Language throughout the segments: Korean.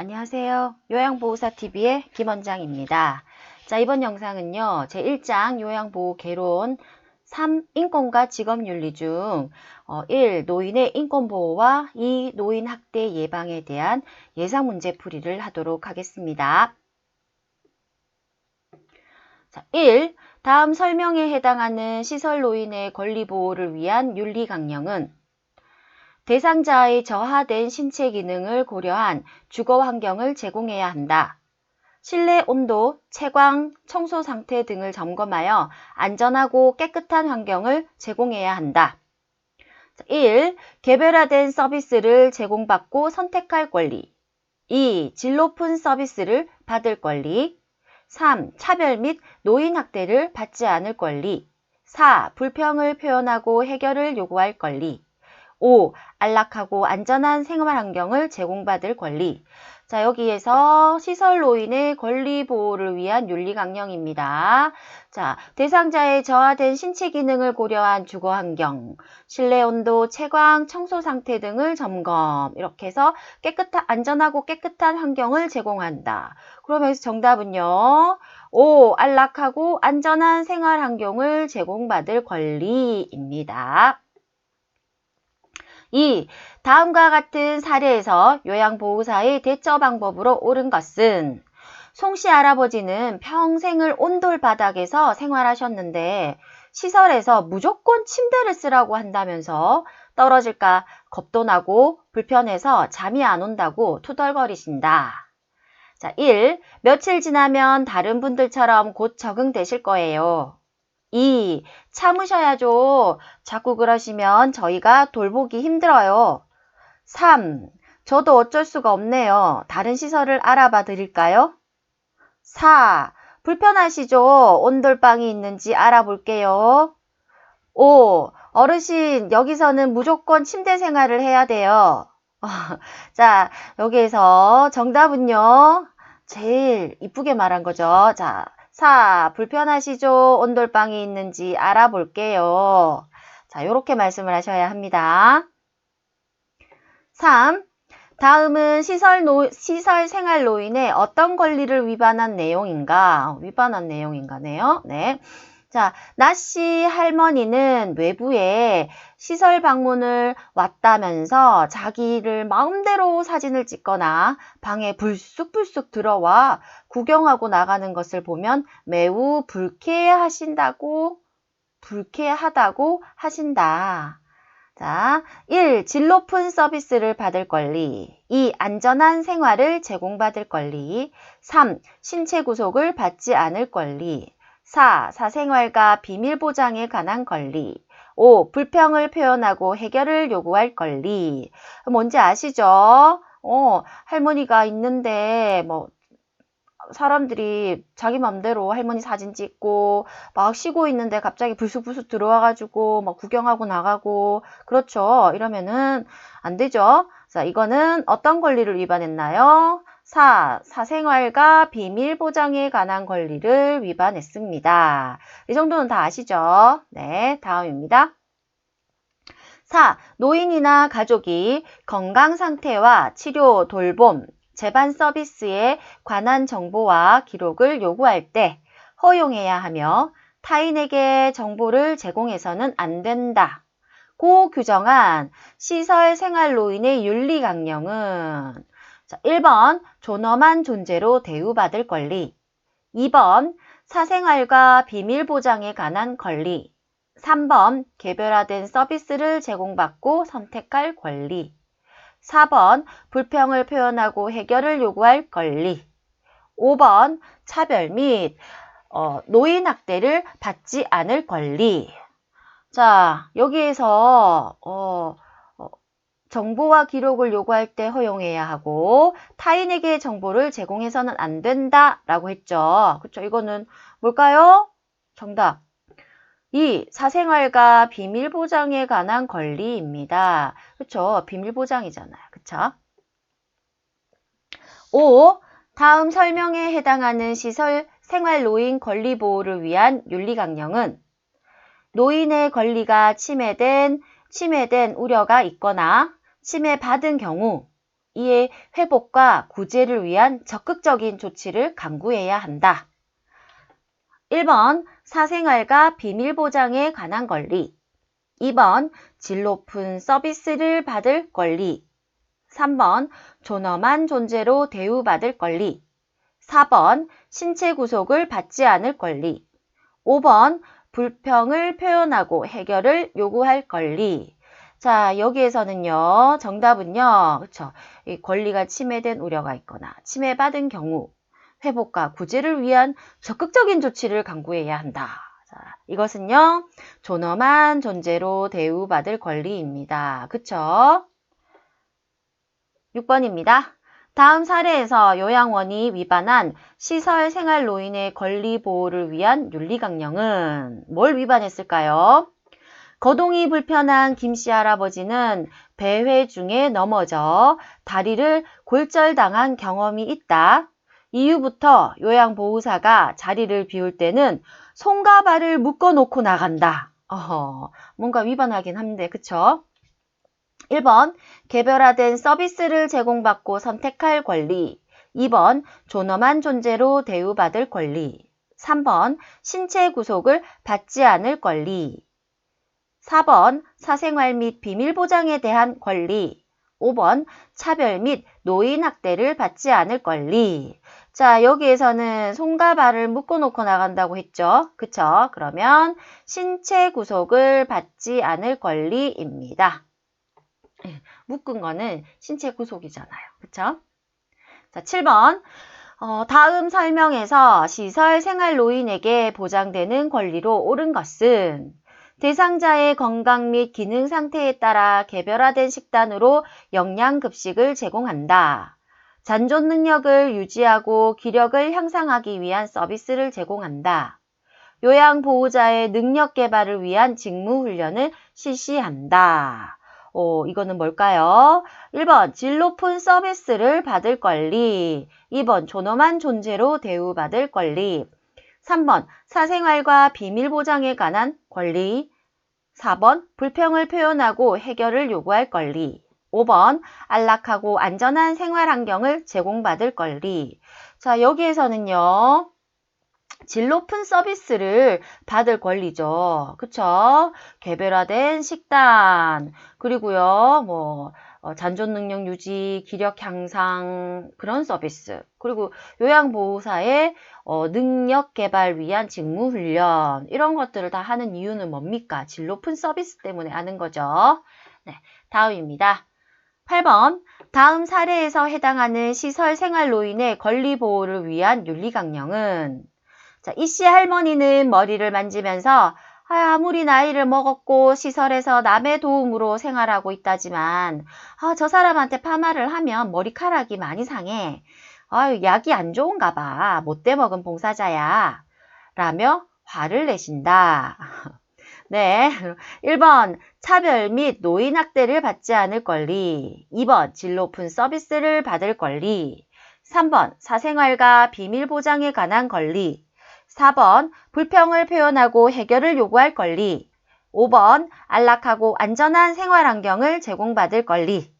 안녕하세요. 요양보호사TV의 김원장입니다. 자, 이번 영상은요, 제1장 요양보호 개론 3. 인권과 직업윤리 중 어, 1. 노인의 인권보호와 2. 노인 학대 예방에 대한 예상문제 풀이를 하도록 하겠습니다. 자, 1. 다음 설명에 해당하는 시설 노인의 권리 보호를 위한 윤리 강령은 대상자의 저하된 신체 기능을 고려한 주거 환경을 제공해야 한다. 실내 온도, 채광, 청소 상태 등을 점검하여 안전하고 깨끗한 환경을 제공해야 한다. 1. 개별화된 서비스를 제공받고 선택할 권리. 2. 질 높은 서비스를 받을 권리. 3. 차별 및 노인 학대를 받지 않을 권리. 4. 불평을 표현하고 해결을 요구할 권리. 5. 안락하고 안전한 생활 환경을 제공받을 권리. 자, 여기에서 시설 노인의 권리 보호를 위한 윤리 강령입니다. 자, 대상자의 저하된 신체 기능을 고려한 주거 환경, 실내 온도, 채광, 청소 상태 등을 점검. 이렇게 해서 깨끗한 안전하고 깨끗한 환경을 제공한다. 그러면 여기서 정답은요. 5. 안락하고 안전한 생활 환경을 제공받을 권리입니다. 2. 다음과 같은 사례에서 요양보호사의 대처 방법으로 옳은 것은 송씨 할아버지는 평생을 온돌 바닥에서 생활하셨는데 시설에서 무조건 침대를 쓰라고 한다면서 떨어질까 겁도 나고 불편해서 잠이 안 온다고 투덜거리신다. 자, 1. 며칠 지나면 다른 분들처럼 곧 적응되실 거예요. 2. 참으셔야죠. 자꾸 그러시면 저희가 돌보기 힘들어요. 3. 저도 어쩔 수가 없네요. 다른 시설을 알아봐 드릴까요? 4. 불편하시죠? 온돌방이 있는지 알아볼게요. 5. 어르신, 여기서는 무조건 침대 생활을 해야 돼요. 자, 여기에서 정답은요. 제일 이쁘게 말한 거죠. 자, 4. 불편하시죠? 온돌방이 있는지 알아볼게요. 자, 이렇게 말씀을 하셔야 합니다. 3. 다음은 시설, 노, 시설 생활 노인의 어떤 권리를 위반한 내용인가? 위반한 내용인가네요. 네. 자, 나씨 할머니는 외부에 시설 방문을 왔다면서 자기를 마음대로 사진을 찍거나 방에 불쑥불쑥 들어와 구경하고 나가는 것을 보면 매우 불쾌하신다고, 불쾌하다고 하신다. 자, 1. 질 높은 서비스를 받을 권리. 2. 안전한 생활을 제공받을 권리. 3. 신체 구속을 받지 않을 권리. 4. 사생활과 비밀 보장에 관한 권리. 5. 불평을 표현하고 해결을 요구할 권리. 뭔지 아시죠? 어, 할머니가 있는데, 뭐, 사람들이 자기 맘대로 할머니 사진 찍고 막 쉬고 있는데 갑자기 불쑥불쑥 들어와가지고 막 구경하고 나가고 그렇죠. 이러면은 안 되죠. 자, 이거는 어떤 권리를 위반했나요? 4. 사생활과 비밀 보장에 관한 권리를 위반했습니다. 이 정도는 다 아시죠? 네, 다음입니다. 4. 노인이나 가족이 건강 상태와 치료, 돌봄, 재반 서비스에 관한 정보와 기록을 요구할 때 허용해야 하며 타인에게 정보를 제공해서는 안 된다. 고 규정한 시설 생활 노인의 윤리 강령은 자, 1번 존엄한 존재로 대우받을 권리. 2번 사생활과 비밀 보장에 관한 권리. 3번 개별화된 서비스를 제공받고 선택할 권리. 4번 불평을 표현하고 해결을 요구할 권리. 5번 차별 및 어, 노인 학대를 받지 않을 권리. 자 여기에서 어, 어, 정보와 기록을 요구할 때 허용해야 하고 타인에게 정보를 제공해서는 안 된다 라고 했죠 그쵸 이거는 뭘까요? 정답 2. 사생활과 비밀 보장에 관한 권리입니다. 그쵸? 비밀 보장이잖아요. 그쵸? 5. 다음 설명에 해당하는 시설 생활 노인 권리 보호를 위한 윤리 강령은 노인의 권리가 침해된 침해된 우려가 있거나 침해받은 경우 이에 회복과 구제를 위한 적극적인 조치를 강구해야 한다. 1번 사생활과 비밀 보장에 관한 권리. 2번 질 높은 서비스를 받을 권리. 3번 존엄한 존재로 대우받을 권리. 4번 신체 구속을 받지 않을 권리. 5번 불평을 표현하고 해결을 요구할 권리 자, 여기에서는요, 정답은요. 이 권리가 침해된 우려가 있거나 침해받은 경우, 회복과 구제를 위한 적극적인 조치를 강구해야 한다. 자, 이것은요, 존엄한 존재로 대우받을 권리입니다. 그쵸? 6번입니다. 다음 사례에서 요양원이 위반한 시설 생활 노인의 권리 보호를 위한 윤리 강령은 뭘 위반했을까요? 거동이 불편한 김씨 할아버지는 배회 중에 넘어져 다리를 골절당한 경험이 있다. 이후부터 요양보호사가 자리를 비울 때는 손과 발을 묶어 놓고 나간다. 어허, 뭔가 위반하긴 한데, 그쵸? 1번, 개별화된 서비스를 제공받고 선택할 권리. 2번, 존엄한 존재로 대우받을 권리. 3번, 신체 구속을 받지 않을 권리. 4번 사생활 및 비밀 보장에 대한 권리 5번 차별 및 노인 학대를 받지 않을 권리. 자 여기에서는 손과 발을 묶어놓고 나간다고 했죠? 그쵸? 그러면 신체 구속을 받지 않을 권리입니다. 예, 묶은 거는 신체 구속이잖아요. 그쵸? 자 7번. 어, 다음 설명에서 시설 생활 노인에게 보장되는 권리로 옳은 것은 대상자의 건강 및 기능 상태에 따라 개별화된 식단으로 영양급식을 제공한다. 잔존 능력을 유지하고 기력을 향상하기 위한 서비스를 제공한다. 요양 보호자의 능력 개발을 위한 직무 훈련을 실시한다. 오, 이거는 뭘까요? 1번, 질 높은 서비스를 받을 권리. 2번, 존엄한 존재로 대우받을 권리. 3번 사생활과 비밀 보장에 관한 권리 4번 불평을 표현하고 해결을 요구할 권리 5번 안락하고 안전한 생활 환경을 제공받을 권리 자 여기에서는요 질 높은 서비스를 받을 권리죠. 그쵸? 개별화된 식단, 그리고요, 뭐, 어, 잔존 능력 유지, 기력 향상, 그런 서비스. 그리고 요양보호사의 어, 능력 개발 위한 직무 훈련, 이런 것들을 다 하는 이유는 뭡니까? 질 높은 서비스 때문에 하는 거죠. 네, 다음입니다. 8번. 다음 사례에서 해당하는 시설 생활 노인의 권리 보호를 위한 윤리 강령은 자, 이 씨 할머니는 머리를 만지면서 아, 무리 나이를 먹었고 시설에서 남의 도움으로 생활하고 있다지만 아, 저 사람한테 파마를 하면 머리카락이 많이 상해. 아유, 약이 안 좋은가 봐. 못돼 먹은 봉사자야. 라며 화를 내신다. 네. 1번 차별 및 노인 학대를 받지 않을 권리. 2번 질 높은 서비스를 받을 권리. 3번 사생활과 비밀 보장에 관한 권리. 4번 불평을 표현하고 해결을 요구할 권리. 5번 안락하고 안전한 생활 환경을 제공받을 권리.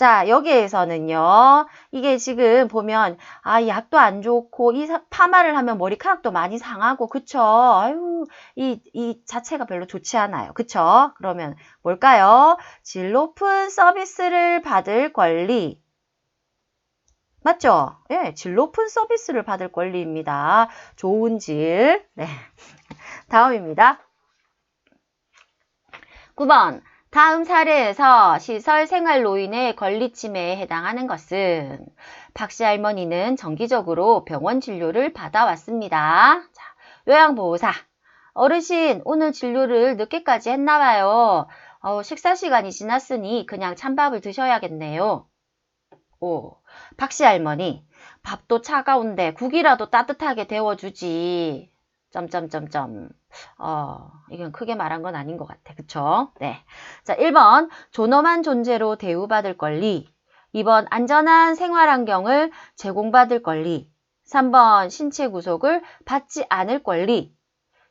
자, 여기에서는요. 이게 지금 보면 아, 약도 안 좋고 이 파마를 하면 머리카락도 많이 상하고 그쵸? 아유, 이, 이 자체가 별로 좋지 않아요. 그쵸? 그러면 뭘까요? 질 높은 서비스를 받을 권리. 맞죠? 예, 질 높은 서비스를 받을 권리입니다. 좋은 질. 네. 다음입니다. 9번. 다음 사례에서 시설 생활 노인의 권리 침해에 해당하는 것은 박씨 할머니는 정기적으로 병원 진료를 받아왔습니다. 자, 요양보호사. 어르신, 오늘 진료를 늦게까지 했나봐요. 어, 식사 시간이 지났으니 그냥 찬밥을 드셔야겠네요. 오, 박씨 할머니, 밥도 차가운데 국이라도 따뜻하게 데워주지. 점점점점. 어, 이건 크게 말한 건 아닌 것 같아. 그쵸? 네. 자, 1번, 존엄한 존재로 대우받을 권리. 2번, 안전한 생활 환경을 제공받을 권리. 3번, 신체 구속을 받지 않을 권리.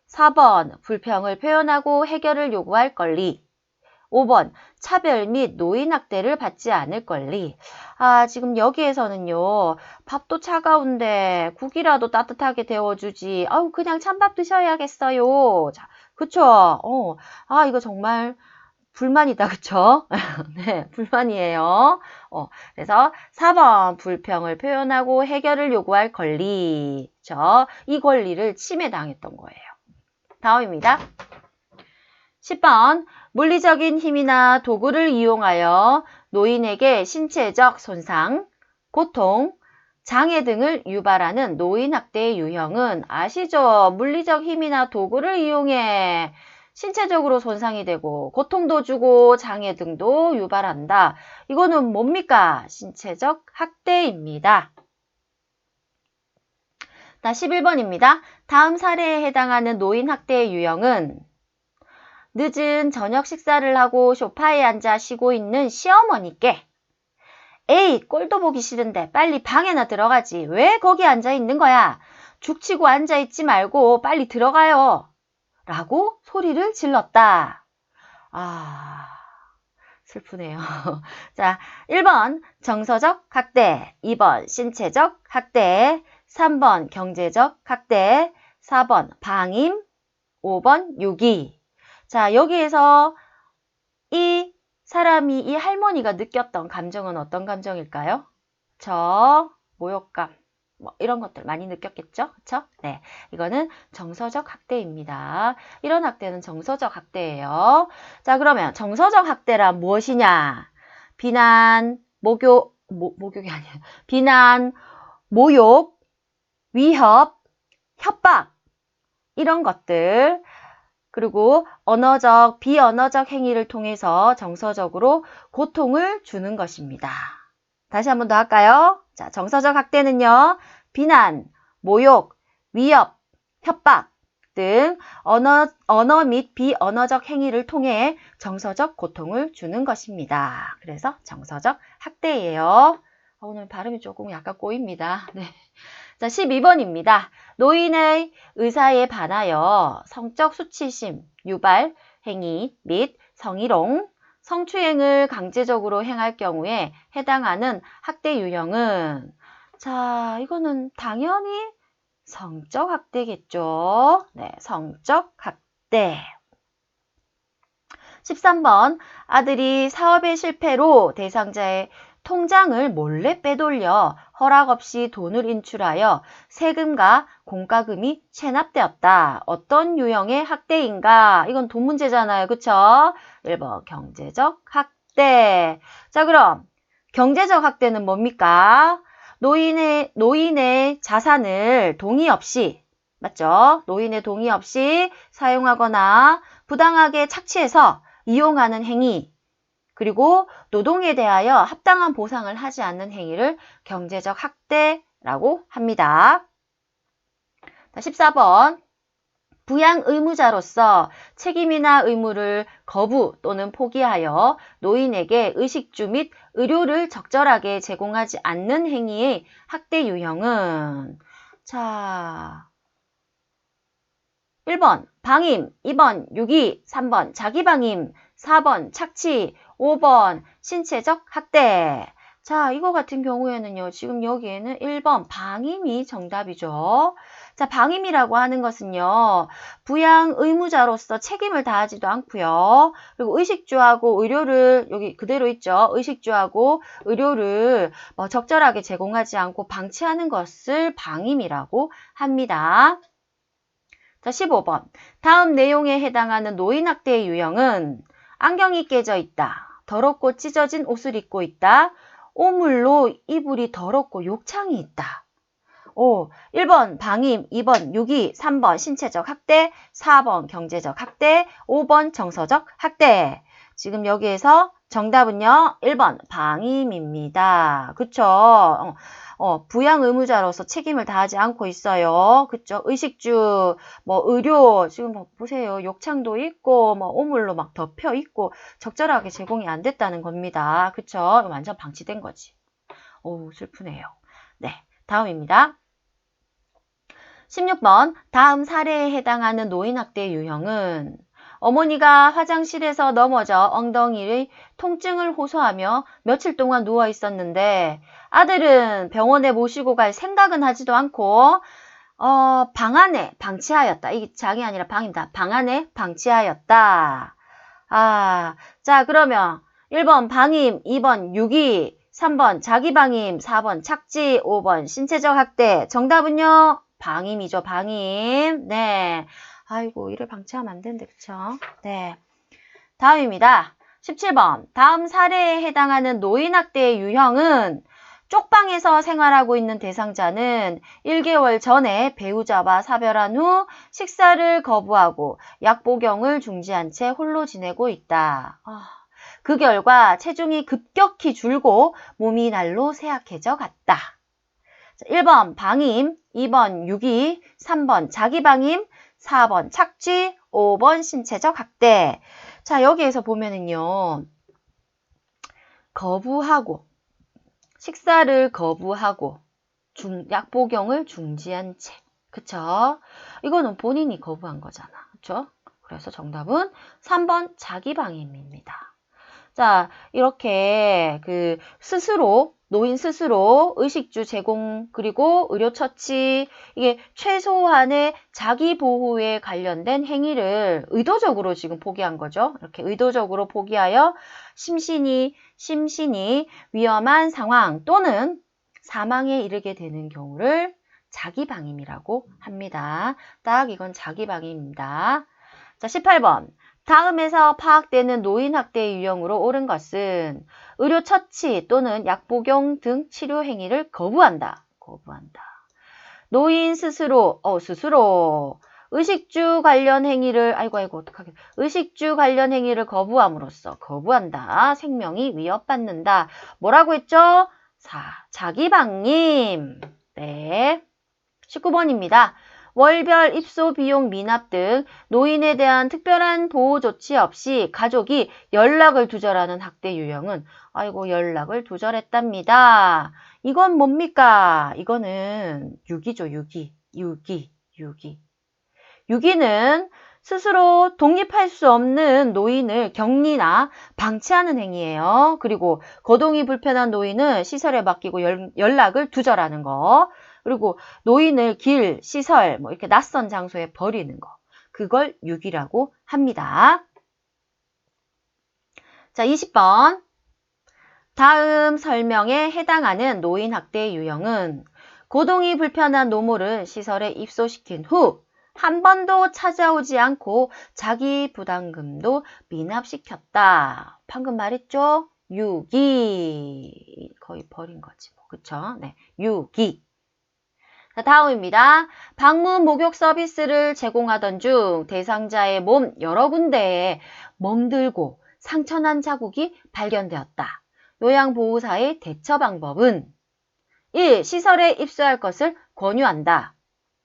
4번, 불평을 표현하고 해결을 요구할 권리. 5번 차별 및 노인 학대를 받지 않을 권리. 아, 지금 여기에서는요. 밥도 차가운데 국이라도 따뜻하게 데워주지. 아우, 그냥 찬밥 드셔야겠어요. 자, 그쵸? 어, 아, 이거 정말 불만이다. 그쵸? 네, 불만이에요. 어, 그래서 4번 불평을 표현하고 해결을 요구할 권리. 저, 이 권리를 침해당했던 거예요. 다음입니다. 10번 물리적인 힘이나 도구를 이용하여 노인에게 신체적 손상, 고통, 장애 등을 유발하는 노인학대의 유형은 아시죠? 물리적 힘이나 도구를 이용해 신체적으로 손상이 되고 고통도 주고 장애 등도 유발한다. 이거는 뭡니까? 신체적 학대입니다. 자, 11번입니다. 다음 사례에 해당하는 노인 학대의 유형은 늦은 저녁 식사를 하고 소파에 앉아 쉬고 있는 시어머니께 에이, 꼴도 보기 싫은데 빨리 방에나 들어가지. 왜 거기 앉아 있는 거야? 죽치고 앉아 있지 말고 빨리 들어가요. 라고 소리를 질렀다. 아, 슬프네요. 자, 1번 정서적 학대, 2번 신체적 학대, 3번 경제적 학대, 4번 방임, 5번 유기. 자, 여기에서 이 사람이 이 할머니가 느꼈던 감정은 어떤 감정일까요? 저, 모욕감, 뭐 이런 것들 많이 느꼈겠죠? 그쵸? 네. 이거는 정서적 학대입니다. 이런 학대는 정서적 학대예요. 자, 그러면 정서적 학대란 무엇이냐? 비난, 목욕, 모, 목욕이 아니에요. 비난, 모욕, 위협, 협박, 이런 것들. 그리고 언어적, 비언어적 행위를 통해서 정서적으로 고통을 주는 것입니다. 다시 한 번 더 할까요? 자, 정서적 학대는요, 비난, 모욕, 위협, 협박 등 언어, 언어 및 비언어적 행위를 통해 정서적 고통을 주는 것입니다. 그래서 정서적 학대예요. 아, 오늘 발음이 조금 약간 꼬입니다. 네. 자, 12번입니다. 노인의 의사에 반하여 성적 수치심, 유발, 행위 및 성희롱, 성추행을 강제적으로 행할 경우에 해당하는 학대 유형은 자, 이거는 당연히 성적 학대겠죠. 네, 성적 학대. 13번 아들이 사업의 실패로 대상자의 통장을 몰래 빼돌려 허락 없이 돈을 인출하여 세금과 공과금이 체납되었다. 어떤 유형의 학대인가? 이건 돈 문제잖아요. 그쵸? 1번 경제적 학대. 자 그럼 경제적 학대는 뭡니까? 노인의, 노인의 자산을 동의 없이 맞죠? 노인의 동의 없이 사용하거나 부당하게 착취해서 이용하는 행위 그리고 노동에 대하여 합당한 보상을 하지 않는 행위를 경제적 학대라고 합니다. 14번 부양 의무자로서 책임이나 의무를 거부 또는 포기하여 노인에게 의식주 및 의료를 적절하게 제공하지 않는 행위의 학대 유형은 자 1번 방임, 2번 유기, 3번 자기방임, 4번 착취, 5번 신체적 학대. 자, 이거 같은 경우에는요. 지금 여기에는 1번 방임이 정답이죠. 자, 방임이라고 하는 것은요. 부양 의무자로서 책임을 다하지도 않고요. 그리고 의식주하고 의료를 여기 그대로 있죠. 의식주하고 의료를 뭐 적절하게 제공하지 않고 방치하는 것을 방임이라고 합니다. 자, 15번. 다음 내용에 해당하는 노인 학대의 유형은 안경이 깨져 있다. 더럽고 찢어진 옷을 입고 있다. 오물로 이불이 더럽고 욕창이 있다. 오, 1번 방임, 2번 유기, 3번 신체적 학대, 4번 경제적 학대, 5번 정서적 학대. 지금 여기에서 정답은요. 1번 방임입니다. 그쵸? 어, 어, 부양 의무자로서 책임을 다하지 않고 있어요. 그쵸? 의식주, 뭐 의료, 지금 뭐 보세요. 욕창도 있고, 뭐 오물로 막 덮여 있고, 적절하게 제공이 안 됐다는 겁니다. 그쵸? 완전 방치된 거지. 오, 슬프네요. 네, 다음입니다. 16번, 다음 사례에 해당하는 노인학대 유형은 어머니가 화장실에서 넘어져 엉덩이의 통증을 호소하며 며칠 동안 누워 있었는데 아들은 병원에 모시고 갈 생각은 하지도 않고 어, 방 안에 방치하였다. 이게 장이 아니라 방입니다. 방 안에 방치하였다. 아, 자, 그러면 1번 방임, 2번 유기, 3번 자기 방임, 4번 착지, 5번 신체적 학대. 정답은요? 방임이죠, 방임. 네. 아이고, 이를 방치하면 안 되는데, 그쵸? 네. 다음입니다. 17번. 다음 사례에 해당하는 노인학대의 유형은 쪽방에서 생활하고 있는 대상자는 1개월 전에 배우자와 사별한 후 식사를 거부하고 약복용을 중지한 채 홀로 지내고 있다. 아, 그 결과 체중이 급격히 줄고 몸이 날로 쇠약해져 갔다. 1번 방임, 2번 유기, 3번 자기방임, 4번 착취, 5번 신체적 학대. 자, 여기에서 보면은요. 거부하고 식사를 거부하고 중, 약 복용을 중지한 채. 그쵸? 이거는 본인이 거부한 거잖아. 그쵸? 그래서 정답은 3번 자기방임입니다. 자, 이렇게 그 스스로 노인 스스로 의식주 제공 그리고 의료 처치 이게 최소한의 자기 보호에 관련된 행위를 의도적으로 지금 포기한 거죠. 이렇게 의도적으로 포기하여 심신이 심신이 위험한 상황 또는 사망에 이르게 되는 경우를 자기 방임이라고 합니다. 딱 이건 자기 방임입니다. 자, 18번. 다음에서 파악되는 노인 학대 유형으로 옳은 것은 의료 처치 또는 약 복용 등 치료 행위를 거부한다. 거부한다. 노인 스스로 어 스스로 의식주 관련 행위를 아이고 아이고 어떡하게 의식주 관련 행위를 거부함으로써 거부한다. 생명이 위협받는다. 뭐라고 했죠? 사 자기방임. 네. 19번입니다. 월별 입소 비용 미납 등 노인에 대한 특별한 보호 조치 없이 가족이 연락을 두절하는 학대 유형은 아이고 연락을 두절했답니다. 이건 뭡니까? 이거는 유기죠, 유기. 유기, 유기. 유기는 스스로 독립할 수 없는 노인을 격리나 방치하는 행위예요. 그리고 거동이 불편한 노인은 시설에 맡기고 연, 연락을 두절하는 거. 그리고 노인을 길, 시설, 뭐 이렇게 낯선 장소에 버리는 거. 그걸 유기라고 합니다. 자, 20번. 다음 설명에 해당하는 노인 학대 유형은 고동이 불편한 노모를 시설에 입소시킨 후 한 번도 찾아오지 않고 자기 부담금도 미납시켰다. 방금 말했죠? 유기. 거의 버린 거지. 뭐. 그쵸? 네. 유기. 자, 다음입니다. 방문 목욕 서비스를 제공하던 중 대상자의 몸 여러 군데에 멍들고 상처난 자국이 발견되었다. 요양보호사의 대처 방법은 1. 시설에 입소할 것을 권유한다.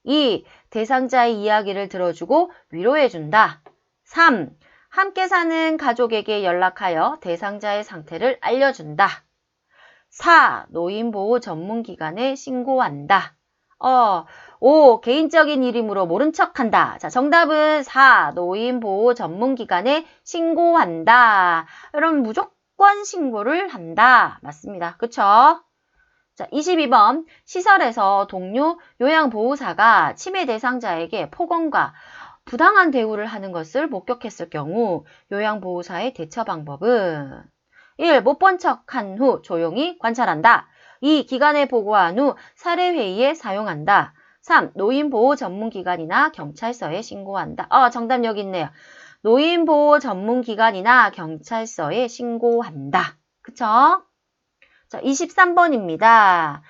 2. 대상자의 이야기를 들어주고 위로해준다. 3. 함께 사는 가족에게 연락하여 대상자의 상태를 알려준다. 4. 노인보호 전문기관에 신고한다. 어, 5. 개인적인 이름으로 모른 척한다. 자, 정답은 4. 노인 보호 전문 기관에 신고한다. 여러분 무조건 신고를 한다. 맞습니다. 그쵸? 자, 22번. 시설에서 동료 요양보호사가 치매 대상자에게 폭언과 부당한 대우를 하는 것을 목격했을 경우 요양보호사의 대처 방법은 1. 못 본 척한 후 조용히 관찰한다. 2. 기관에 보고한 후 사례회의에 사용한다. 3. 노인보호 전문기관이나 경찰서에 신고한다. 어, 정답 여기 있네요. 노인보호 전문기관이나 경찰서에 신고한다. 그쵸? 자, 23번입니다.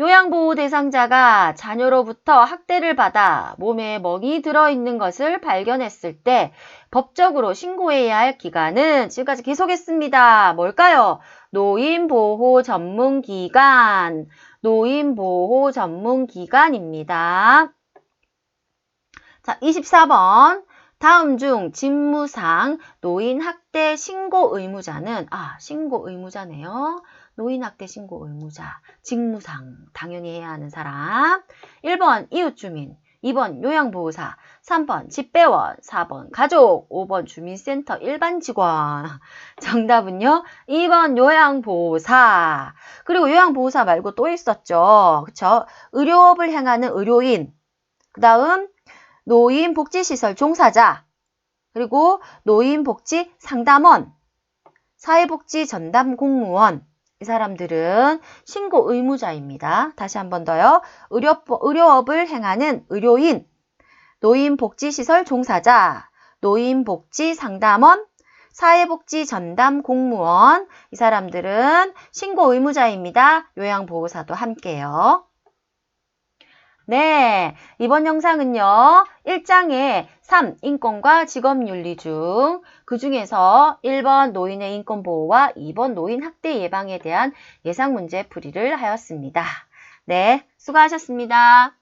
요양보호 대상자가 자녀로부터 학대를 받아 몸에 멍이 들어있는 것을 발견했을 때 법적으로 신고해야 할 기관은 지금까지 계속했습니다. 뭘까요? 노인보호 전문기관, 노인보호 전문기관입니다. 자, 24번. 다음 중 직무상 노인학대 신고 의무자는 아, 신고 의무자네요. 노인학대 신고 의무자, 직무상 당연히 해야 하는 사람. 1번 이웃주민, 2번 요양보호사, 3번 집배원, 4번 가족, 5번 주민센터 일반 직원. 정답은요, 2번 요양보호사. 그리고 요양보호사 말고 또 있었죠. 그쵸? 의료업을 행하는 의료인. 그 다음, 노인 복지시설 종사자. 그리고 노인복지 상담원. 사회복지 전담 공무원. 이 사람들은 신고 의무자입니다. 다시 한 번 더요. 의료, 의료업을 행하는 의료인, 노인복지시설 종사자, 노인복지 상담원, 사회복지 전담 공무원. 이 사람들은 신고 의무자입니다. 요양보호사도 함께요. 네, 이번 영상은요. 1장의 3. 인권과 직업윤리 중 그 중에서 1번 노인의 인권보호와 2번 노인 학대 예방에 대한 예상 문제 풀이를 하였습니다. 네, 수고하셨습니다.